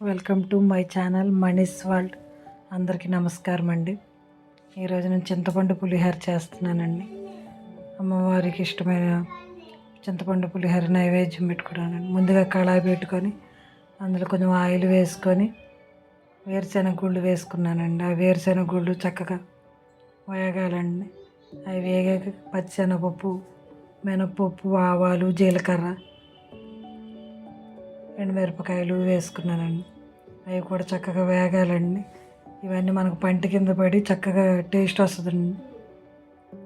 Welcome to my channel money's world. అందరికీ నమస్కారం అండి. ఈరోజు నేను చింతపండు పులిహోర చేస్తున్నానండి. అమ్మవారికి ఇష్టమైన చింతపండు పులిహోర నైవేద్యం పెట్టుకున్నానండి. ముందుగా కళాయి పెట్టుకొని అందులో కొంచెం ఆయిల్ వేసుకొని వేరుశెనగ గుళ్ళు వేసుకున్నానండి. ఆ వేరుశెనగ గుళ్ళు చక్కగా వేగాలండి. అవి వేగాక పచ్చిశనగపప్పు మినపప్పు ఆవాలు జీలకర్ర ఎండుమిరపకాయలు వేసుకున్నానండి. అవి కూడా చక్కగా వేగాలండి. ఇవన్నీ మనకు పంట కింద పడి చక్కగా టేస్ట్ వస్తుందండి.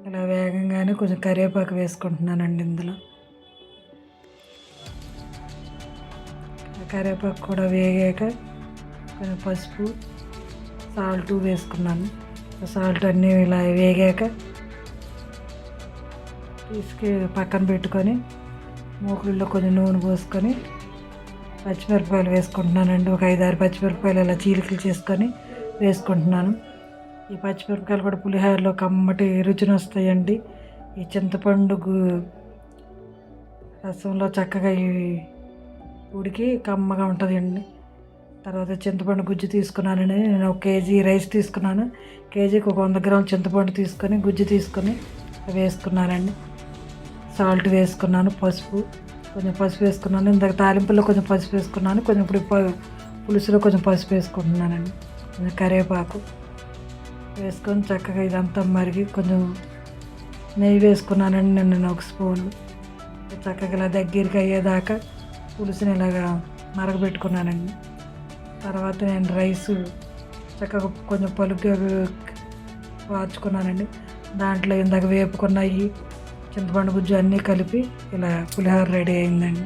ఇలా వేగంగానే కొంచెం కరివేపాకు వేసుకుంటున్నానండి ఇందులో. కరివేపాకు కూడా వేగాక కొంచెం పసుపు సాల్ట్ వేసుకున్నాను. సాల్ట్ అన్నీ ఇలా వేగాక తీసుకు పక్కన పెట్టుకొని మూకుల్లో కొంచెం నూనె పోసుకొని పచ్చిమిరపకాయలు వేసుకుంటున్నానండి. ఒక ఐదు ఆరు పచ్చిమిరపకాయలు ఇలా చీలికలు చేసుకొని వేసుకుంటున్నాను. ఈ పచ్చిమిరపకాయలు కూడా పులిహోరలో కమ్మటి రుచిని వస్తాయండి. ఈ చింతపండు గు- రసంలో చక్కగా ఇవి ఉడికి కమ్మగా ఉంటుందండి. తర్వాత చింతపండు గుజ్జు తీసుకున్నానని నేను ఒక కేజీ రైస్ తీసుకున్నాను. కేజీకి ఒక వంద గ్రాముల చింతపండు తీసుకొని గుజ్జు తీసుకొని వేసుకున్నానండి. సాల్ట్ వేసుకున్నాను పసుపు. కొంచెం పసుపు వేసుకున్నాను. ఇందాక తాలింపులో కొంచెం పసుపు వేసుకున్నాను. కొంచెం ఇప్పుడు పులుసులో కొంచెం పసుపు వేసుకుంటున్నానండి. కొంచెం కరివేపాకు వేసుకొని చక్కగా ఇదంతా మరిగి కొంచెం నెయ్యి వేసుకున్నానండి నేను నేను ఒక స్పూన్. చక్కగా ఇలా దగ్గరికి అయ్యేదాకా పులుసుని ఇలాగా మరగబెట్టుకున్నానండి. తర్వాత నేను రైస్ చక్కగా కొంచెం పలుగ్గా వార్చుకున్నానండి దాంట్లో ఇందాక వేపుకున్నాయి చింతపండు గుజ్జు అన్నీ కలిపి ఇలా పులిహోర రెడీ అయిందండి.